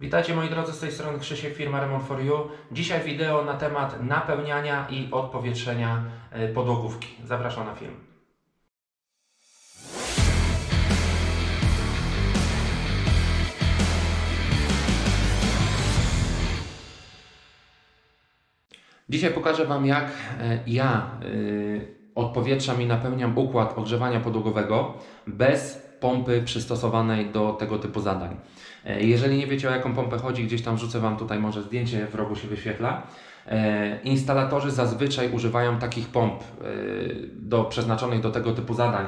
Witajcie moi drodzy, z tej strony Krzysiek, firma Remont for You. Dzisiaj wideo na temat napełniania i odpowietrzenia e, podłogówki. Zapraszam na film. Dzisiaj pokażę Wam jak e, ja y, odpowietrzam i napełniam układ ogrzewania podłogowego bez pompy przystosowanej do tego typu zadań. E, Jeżeli nie wiecie o jaką pompę chodzi, gdzieś tam wrzucę Wam tutaj może zdjęcie w rogu się wyświetla. E, Instalatorzy zazwyczaj używają takich pomp e, do, przeznaczonych do tego typu zadań.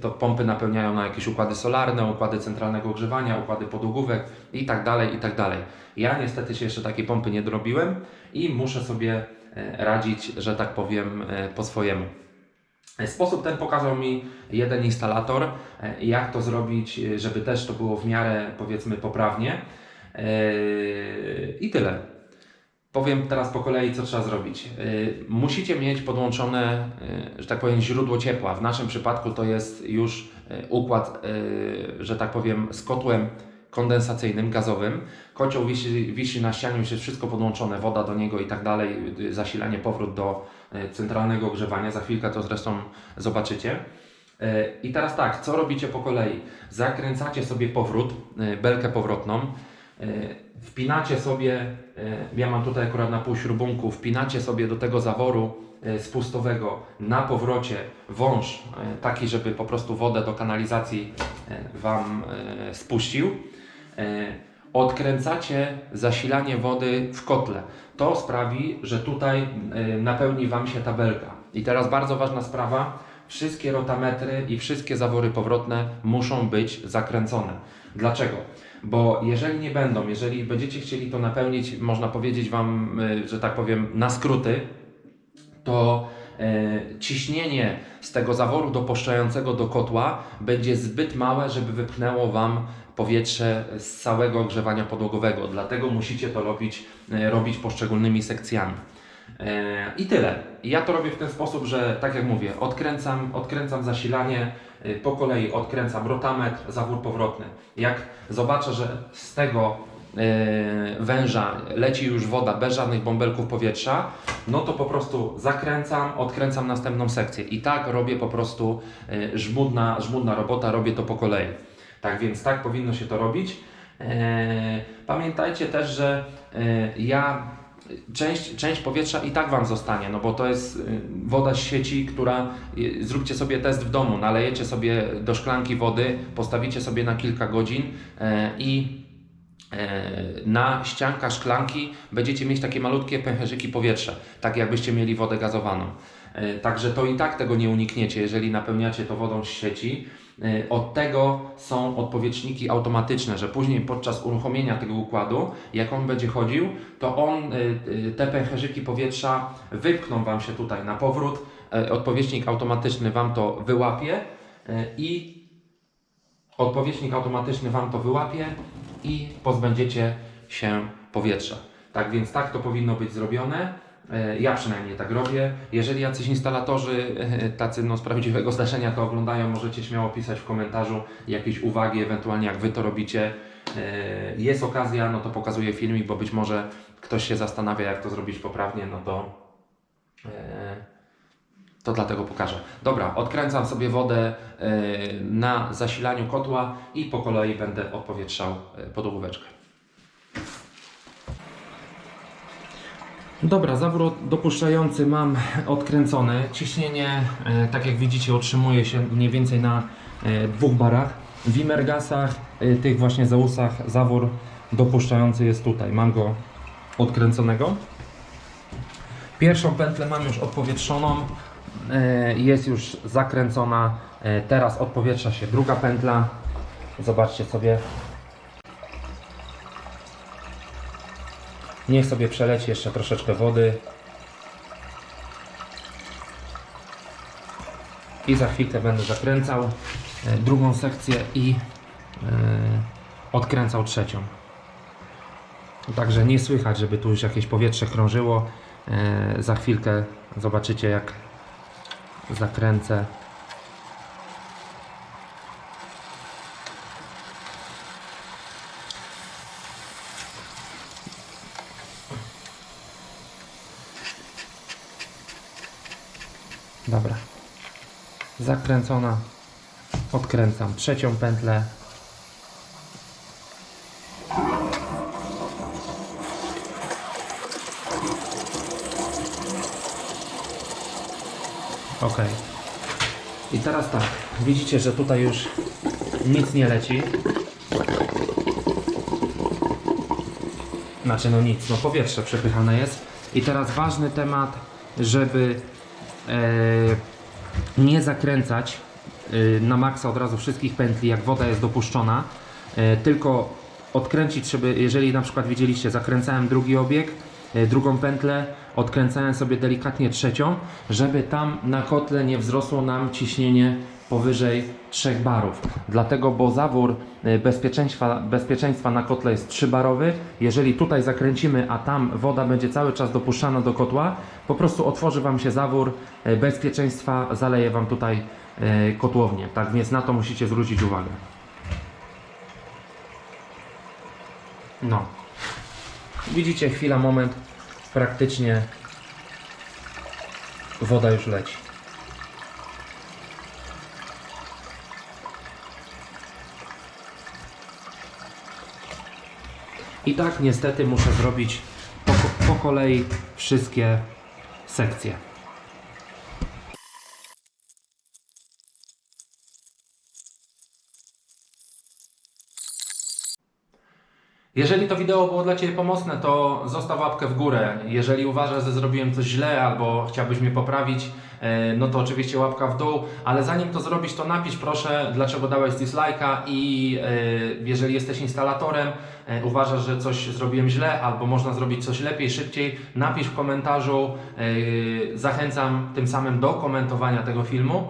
To pompy napełniają na jakieś układy solarne, układy centralnego ogrzewania, układy podłogówek i tak dalej, i tak. Ja niestety się jeszcze takiej pompy nie dorobiłem i muszę sobie radzić, że tak powiem, po swojemu. Sposób ten pokazał mi jeden instalator, e, jak to zrobić, e, żeby też to było w miarę powiedzmy poprawnie. E, I tyle. Powiem teraz po kolei, co trzeba zrobić. E, Musicie mieć podłączone, e, że tak powiem, źródło ciepła. W naszym przypadku to jest już e, układ, e, że tak powiem, z kotłem kondensacyjnym, gazowym. Kocioł wisi, wisi na ścianie, już jest wszystko podłączone, woda do niego i tak dalej, zasilanie, powrót do y, centralnego ogrzewania. Za chwilkę to zresztą zobaczycie. Y, I teraz tak, co robicie po kolei? Zakręcacie sobie powrót, y, belkę powrotną, wpinacie sobie, ja mam tutaj akurat na półśrubunku, wpinacie sobie do tego zaworu spustowego na powrocie wąż taki, żeby po prostu wodę do kanalizacji Wam spuścił. Y, Odkręcacie zasilanie wody w kotle. To sprawi, że tutaj y, napełni Wam się tabelka. I teraz bardzo ważna sprawa. Wszystkie rotametry i wszystkie zawory powrotne muszą być zakręcone. Dlaczego? Bo jeżeli nie będą, jeżeli będziecie chcieli to napełnić, można powiedzieć Wam, y, że tak powiem, na skróty, to e, ciśnienie z tego zaworu dopuszczającego do kotła będzie zbyt małe, żeby wypchnęło Wam powietrze z całego ogrzewania podłogowego. Dlatego musicie to robić, e, robić poszczególnymi sekcjami. E, I tyle. Ja to robię w ten sposób, że tak jak mówię, odkręcam, odkręcam zasilanie, e, po kolei odkręcam rotametr, zawór powrotny. Jak zobaczę, że z tego węża leci już woda bez żadnych bąbelków powietrza, no to po prostu zakręcam, odkręcam następną sekcję. I tak robię po prostu żmudna, żmudna robota, robię to po kolei. Tak więc tak powinno się to robić. E, Pamiętajcie też, że e, ja część, część powietrza i tak Wam zostanie, no bo to jest y, woda z sieci, która zróbcie sobie test w domu, nalejecie sobie do szklanki wody, postawicie sobie na kilka godzin e, i e, na ściankach szklanki będziecie mieć takie malutkie pęcherzyki powietrza, tak jakbyście mieli wodę gazowaną. E, Także to i tak tego nie unikniecie, jeżeli napełniacie to wodą z sieci. E, Od tego są odpowietrzniki automatyczne, że później podczas uruchomienia tego układu, jak on będzie chodził, to on, e, e, te pęcherzyki powietrza wypchną Wam się tutaj na powrót. Odpowietrznik automatyczny Wam to wyłapie i odpowietrznik automatyczny Wam to wyłapie i pozbędziecie się powietrza. Tak więc tak to powinno być zrobione. E, Ja przynajmniej tak robię. Jeżeli jacyś instalatorzy e, tacy no, z prawdziwego zdarzenia to oglądają, możecie śmiało pisać w komentarzu jakieś uwagi, ewentualnie jak Wy to robicie. E, Jest okazja, no to pokazuję filmik, bo być może ktoś się zastanawia, jak to zrobić poprawnie, no to to dlatego pokażę. Dobra, odkręcam sobie wodę na zasilaniu kotła i po kolei będę odpowietrzał podłóweczkę. Dobra, zawór dopuszczający mam odkręcony. Ciśnienie, e, tak jak widzicie, utrzymuje się mniej więcej na e, dwóch barach. W Imergasach, e, tych właśnie zausach, zawór dopuszczający jest tutaj. Mam go odkręconego. Pierwszą pętlę mam już odpowietrzoną, jest już zakręcona. Teraz odpowietrza się druga pętla. Zobaczcie sobie. Niech sobie przeleci jeszcze troszeczkę wody. I za chwilkę będę zakręcał e, drugą sekcję i e, odkręcał trzecią. Także nie słychać, żeby tu już jakieś powietrze krążyło. E, za chwilkę zobaczycie, jak zakręcę. Dobra. Zakręcona. Odkręcam trzecią pętlę. Ok. I teraz tak. Widzicie, że tutaj już nic nie leci. Znaczy no nic, no powietrze przepychane jest. I teraz ważny temat, żeby nie zakręcać e, na maksa od razu wszystkich pętli, jak woda jest dopuszczona, e, tylko odkręcić, żeby, jeżeli na przykład widzieliście, zakręcałem drugi obieg, e, drugą pętlę, odkręcałem sobie delikatnie trzecią, żeby tam na kotle nie wzrosło nam ciśnienie powyżej 3 barów. Dlatego, bo zawór e, bezpieczeństwa, bezpieczeństwa na kotle jest 3 barowy. Jeżeli tutaj zakręcimy, a tam woda będzie cały czas dopuszczana do kotła, po prostu otworzy Wam się zawór e, bezpieczeństwa, zaleje Wam tutaj e, kotłownię. Tak więc na to musicie zwrócić uwagę. No. Widzicie, chwila, moment, praktycznie woda już leci. I tak niestety muszę zrobić po, po kolei wszystkie sekcje. Jeżeli to wideo było dla Ciebie pomocne, to zostaw łapkę w górę. Jeżeli uważasz, że zrobiłem coś źle albo chciałbyś mnie poprawić, e, no to oczywiście łapka w dół. Ale zanim to zrobisz, to napisz proszę, dlaczego dałeś dislike'a i e, jeżeli jesteś instalatorem, e, uważasz, że coś zrobiłem źle albo można zrobić coś lepiej, szybciej, napisz w komentarzu. Zachęcam tym samym do komentowania tego filmu.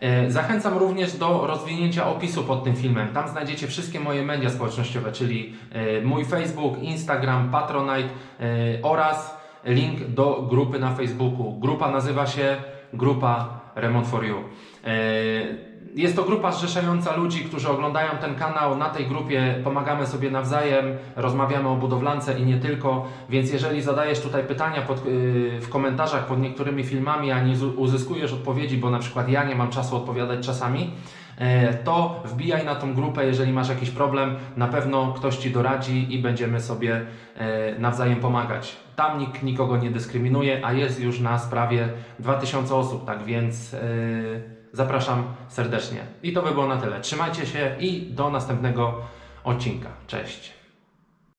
E, Zachęcam również do rozwinięcia opisu pod tym filmem. Tam znajdziecie wszystkie moje media społecznościowe, czyli e, mój Facebook, Instagram, Patronite e, oraz link do grupy na Facebooku. Grupa nazywa się Grupa Remont for You. Jest to grupa zrzeszająca ludzi, którzy oglądają ten kanał. Na tej grupie pomagamy sobie nawzajem, rozmawiamy o budowlance i nie tylko. Więc jeżeli zadajesz tutaj pytania pod, yy, w komentarzach pod niektórymi filmami, a nie uzyskujesz odpowiedzi, bo na przykład ja nie mam czasu odpowiadać czasami, e, to wbijaj na tą grupę, jeżeli masz jakiś problem. Na pewno ktoś Ci doradzi i będziemy sobie e, nawzajem pomagać. Tam nikt nikogo nie dyskryminuje, a jest już nas prawie 2000 osób, tak więc e, zapraszam serdecznie. I to by było na tyle. Trzymajcie się i do następnego odcinka. Cześć.